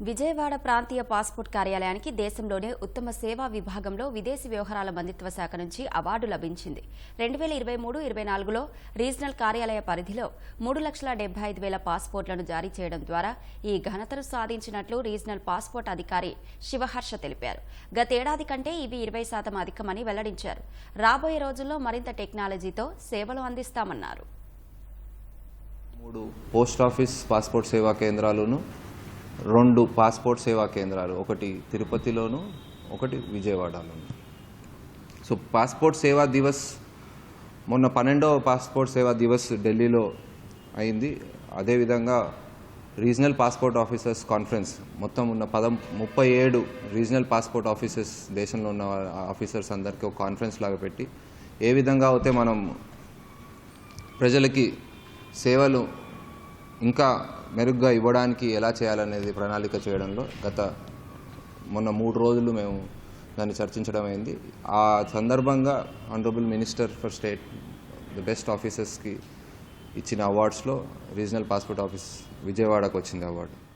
విజయవాడ ప్రాంతీయ పాస్పోర్ట్ కార్యాలయానికి దేశంలోనే ఉత్తమ సేవా విభాగంలో విదేశీ వ్యవహారాల మంత్రిత్వ శాఖ నుంచి అవార్డు లభించింది. రెండు వేల ఇరవై మూడు ఇరవై నాలుగులో రీజనల్ కార్యాలయ పరిధిలో మూడు లక్షల డెబ్బై ఐదు వేల పాస్పోర్ట్లను జారీ చేయడం ద్వారా ఈ ఘనతను సాధించినట్లు రీజనల్ పాస్పోర్ట్ అధికారి శివహర్ష తెలిపారు. గతేడాది కంటే ఇవి ఇరవై శాతం అధికమని వెల్లడించారు. రాబోయే రోజుల్లో మరింత టెక్నాలజీతో సేవలు అందిస్తామన్నారు. మూడు పోస్ట్ ఆఫీస్ పాస్పోర్ట్ సేవా కేంద్రాలను రెండు పాస్పోర్ట్ సేవా కేంద్రాలు ఒకటి తిరుపతిలోను ఒకటి విజయవాడలోను. సో పాస్పోర్ట్ సేవా దివస్ మొన్న పన్నెండవ పాస్పోర్ట్ సేవా దివస్ ఢిల్లీలో అయింది. అదేవిధంగా రీజనల్ పాస్పోర్ట్ ఆఫీసర్స్ కాన్ఫరెన్స్ మొత్తం ఉన్న పదం ముప్పై ఏడు రీజనల్ పాస్పోర్ట్ ఆఫీసర్స్ దేశంలో ఉన్న ఆఫీసర్స్ అందరికీ ఒక కాన్ఫరెన్స్ లాగా పెట్టి ఏ విధంగా అయితే మనం ప్రజలకి సేవలు ఇంకా మెరుగ్గా ఇవ్వడానికి ఎలా చేయాలనేది ప్రణాళిక చేయడంలో గత మొన్న మూడు రోజులు మేము దాన్ని చర్చించడం అయింది. ఆ సందర్భంగా honourable minister for state the best ఆఫీసర్స్కి ఇచ్చిన అవార్డ్స్లో రీజనల్ పాస్పోర్ట్ ఆఫీస్ విజయవాడకు వచ్చింది అవార్డు